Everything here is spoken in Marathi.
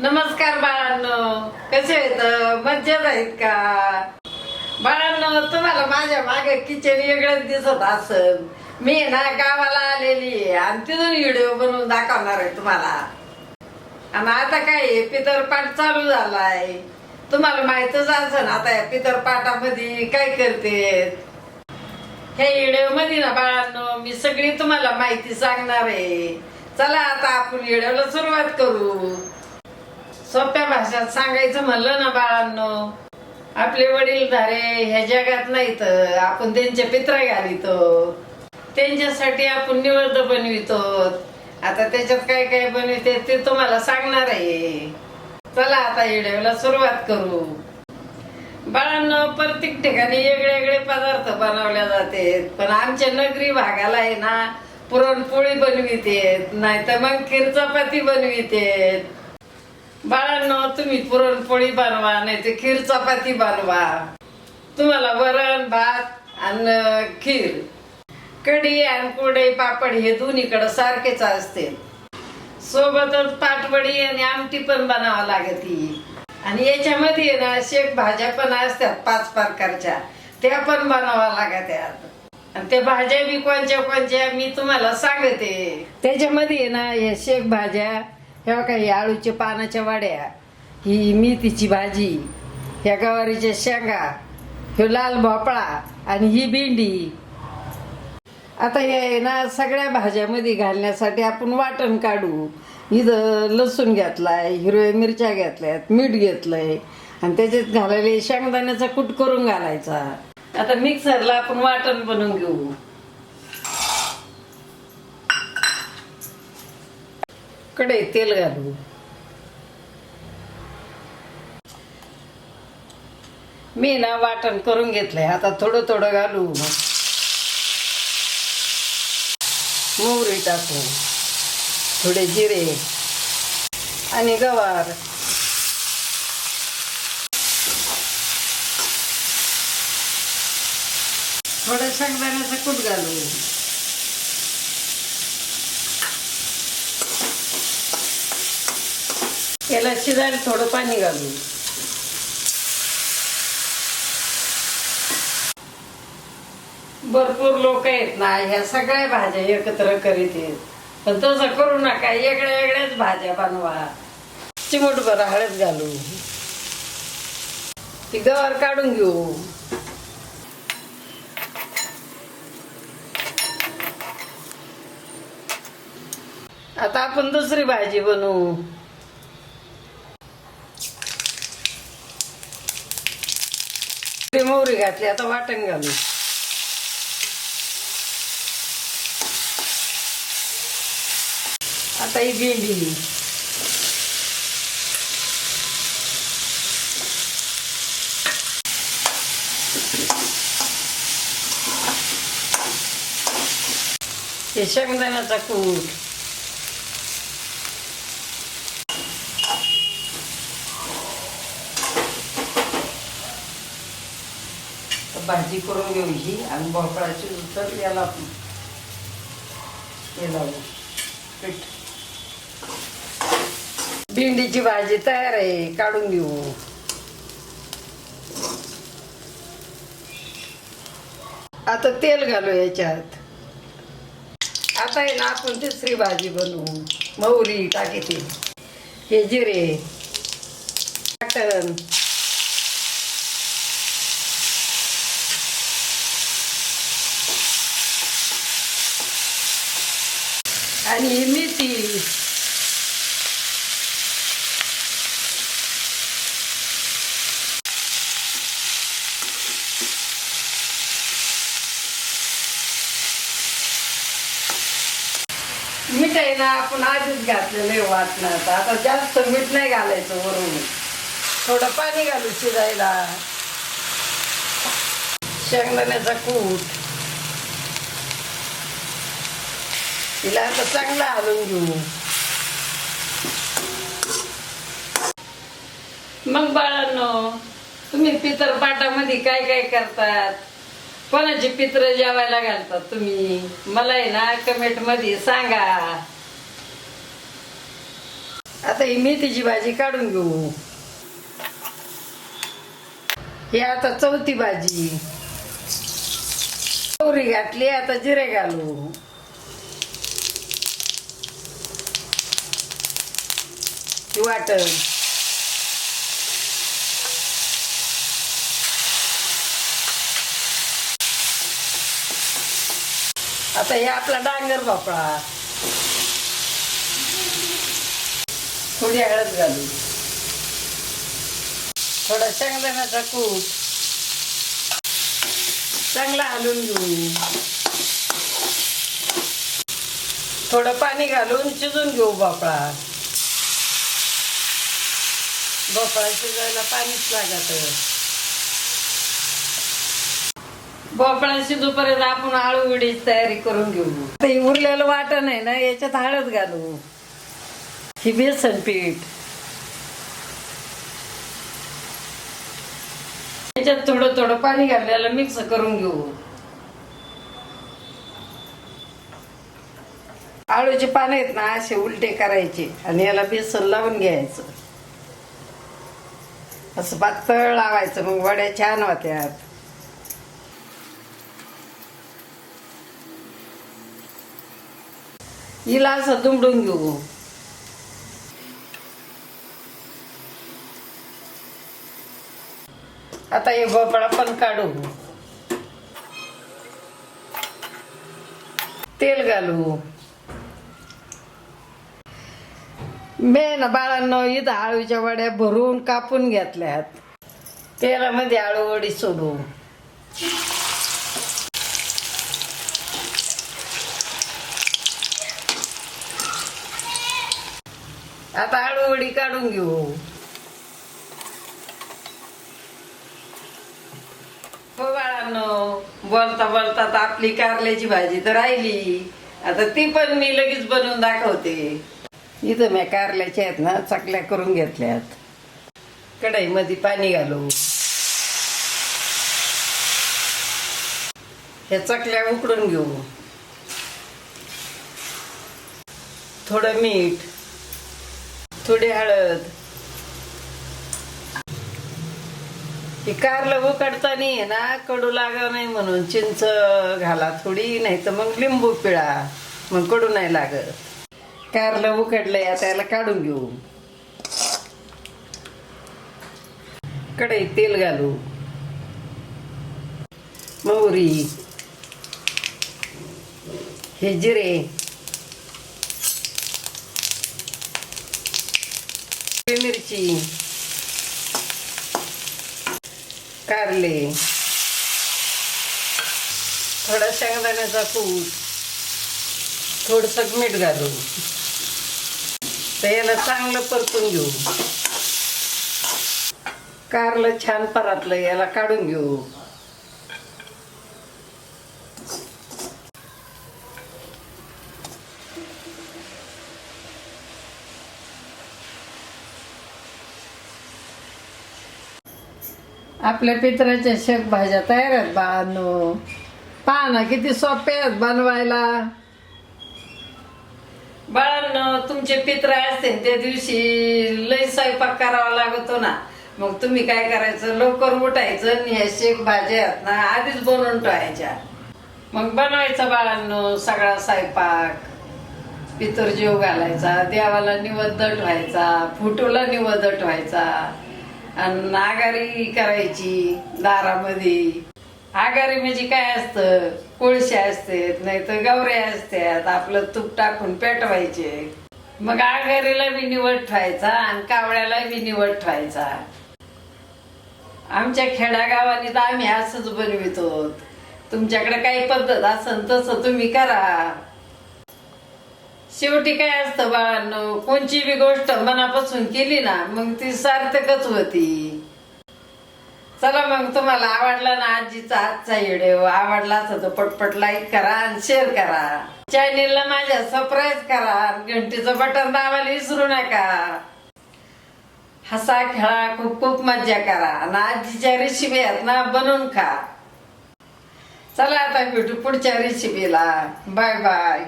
नमस्कार बाळांनो. कसे आहेत? मज्जेत आहेत का? बाळांनो तुम्हाला माझ्या मागे किचन वेगळंच दिसत असल. मी ना गावाला आलेली आहे आणि तिथून व्हिडिओ बनवून दाखवणार आहे तुम्हाला. आणि आता काय आहे, पितरपाठ चालू झालाय. तुम्हाला माहितच असेल आता या पितरपाठामध्ये काय करते. ह्या व्हिडिओमध्ये ना बाळांनो मी सगळी तुम्हाला माहिती सांगणार आहे. चला आता आपण व्हिडिओला सुरुवात करू. सोप्या भाषेत सांगायचं म्हणलं ना बाळांनो आपले वडील धारे ह्या जगात नाहीत आपण त्यांच्या पित्रा घालितो. त्यांच्यासाठी आपण निवड बनवितो. आता त्याच्यात काय काय बनविते ते तुम्हाला सांगणार आहे. चला आता व्हिडिओला सुरुवात करू. बाळांनो प्रत्येक ठिकाणी वेगळे वेगळे पदार्थ बनवले जाते पण आमच्या नगरी भागाला आहे ना पुरणपोळी बनवितेत नाही तर मग खीर चपाती बनवितेत. बाळांनो तुम्ही पुरणपोळी बनवा नाही ते खीर चपाती बनवा. तुम्हाला वरण भात आणि खीर. कढी आणि कोडे पापड हे दोन्हीकडे सारखेच असते. सोबतच पाटवडी आणि आमटी पण बनावं लागती आणि याच्यामध्ये ना शेक भाज्या पण असतात पाच प्रकारच्या. त्या पण बनावा लागत्या आणि त्या भाज्या बी कोणच्या कोणच्या मी तुम्हाला सांगते. त्याच्यामध्ये ना या शेक भाज्या ह्या काही आळूच्या पानाच्या वाड्या ही मेथीची भाजी ह्या गवारीच्या शेंगा ह्यो लाल भोपळा आणि ही भेंडी. आता हे ना सगळ्या भाज्यामध्ये घालण्यासाठी आपण वाटण काढू. इथं लसूण घेतलाय हिरव्या मिरच्या घेतल्यात मीठ घेतलंय आणि त्याच्यात घालायला शेंगदाण्याचा कूट करून घालायचा. आता मिक्सरला आपण वाटण बनवून घेऊ. कडे तेल घालू मी ना वाटण करून घेतलंय. आता थोडं थोडं घालू. मोहरी टाकू थोडे जिरे. आणि गवार. थोडं शेंगदाण्याचं कूट घालू याला शिजायला थोडं पाणी घालू भरपूर लोक आहेत ना ह्या सगळ्या भाज्या एकत्र करीत आहेत. पण तसं करू नका वेगळ्या वेगळ्याच भाज्या बनवा. चिमूटभर हळद घालू ती गवार काढून घेऊ. आता आपण दुसरी भाजी बनवू. ती मोहरी घातली आता वाटण घालू. आता ही भेंडी. हे शेंगदाण्याचा कूट. भाजी करून घेऊ ही आणि भोपळाची उतर याला हे लावू. पीठ. भेंडीची भाजी तयार आहे काढून घेऊ. आता तेल घालू याच्यात. आता आहे ना आपण तिसरी भाजी बनवू. मौरी टाकी ते हे जिरे टाकन आणि मेथी मीठ आहे ना आपण आधीच घातलेलं आहे वाटणात आता जास्त मीठ नाही घालायचं वरून. थोडं पाणी घालू शिजायला. शेंगदाण्याचा कूट. तिला आता चांगला हलवून घेऊ मग बाळांनो तुम्ही पितर पाटामध्ये काय काय करतात? कोणाची पित्र जेवायला घालतात तुम्ही? मला आहे ना कमेंटमध्ये सांगा. आता ही मेथीची भाजी काढून घेऊ. ही आता चौथी भाजी. मोहरी घातली आता जिरे घालू. वाटण आता हे आपला डांगर भोपळा थोडी हळद घालू. थोडा शेंगदाण्याचा कूट चांगला हलवून घेऊ. थोडं पाणी घालून शिजून घेऊ भोपळा भोपळा शिजायला पाणीच लागत. भोपळा शिजूपर्यंत आपण आळू उडीची तयारी करून घेऊ. ते उरलेलं वाटण आहे ना याच्यात हळद घालू. ही बेसन पीठ. याच्यात थोडं थोडं पाणी घातलेलं मिक्स करून घेऊ. आळूचे पानं आहेत ना असे उलटे करायचे आणि याला बेसन लावून घ्यायचं. असं पातळ लावायचं मग वड्या छान होत्यात. हिला असं दुमडून घेऊ. आता हे भोपळा पण काढू. तेल घालू. मेन बाळांना इथं आळूच्या वड्या भरून कापून घेतल्यात. तेलामध्ये आळू वडी सोडू. आता आळू वडी काढून घेऊ. हो बाळांनो बोलता बोलता आपली कारल्याची भाजी तर राहिली. आता ती पण मी लगेच बनवून दाखवते. इथं मी कारल्याच्या आहेत ना चकल्या करून घेतल्यात. कढईमध्ये पाणी घालू. ह्या चकल्या उकडून घेऊ. थोडं मीठ थोडी हळद. हे कारलं उकडताना आहे ना कडू लागाव नाही म्हणून चिंच घाला थोडी नाही तर मग लिंबू पिळा. मग कडू नाही लागत. कारलं उकडलंय आता याला काढून घेऊ. कढई तेल घालू. मोहरी. हे जिरे. मिरची. कारले. थोडा शेंगदाण्याचा कूट थोडस मीठ घालू. तर याला चांगलं परतून घेऊ. कारलं छान परातलं याला काढून घेऊ. आपल्या पित्राच्या शेक भाज्या तयार आहेत बाळांनो पहा किती सोपे आहेत बनवायला. तुमचे पित्र असते त्या दिवशी लय स्वयंपाक करावा लागतो ना. मग तुम्ही काय करायचं? लवकर उठायचं आणि ह्या शेक भाज्या आहेत ना आधीच बनवून ठेवायच्या. मग बनवायचा बाळांनो सगळा स्वयंपाक. पितर जेव घालायचा देवाला निवद व्हायचा फुटूला निवद व्हायचा आणि नागारी करायची दारामध्ये. आगारी म्हणजे काय असतं? कोळशे असते नाही तर गवऱ्या असतात. आपलं तूप टाकून पेटवायचे. मग आगारीला बी निवड ठेवायचा आणि कावळ्याला बी निवड ठेवायचा. आमच्या खेडागावानी तर आम्ही असंच बनवितो. तुमच्याकडे काही पद्धत असेल तसं तुम्ही करा. शेवटी काय असतं बाळांनो कोणची बी गोष्ट मनापासून केली ना मग ती सार्थकच होती. चला मग तुम्हाला आवडला ना आजीचा आजचा व्हिडिओ आवडला असं तर पटपट लाईक करा आणि शेअर करा. चॅनेलला माझ्या सबस्क्राईब करा घंटीचं बटन दाबायला विसरू नका. हसा खेळा खूप खूप मज्जा करा. आणि आजीच्या रेसिपी आहेत ना बनवून खा. चला आता भेटू पुढच्या रेसिपीला बाय बाय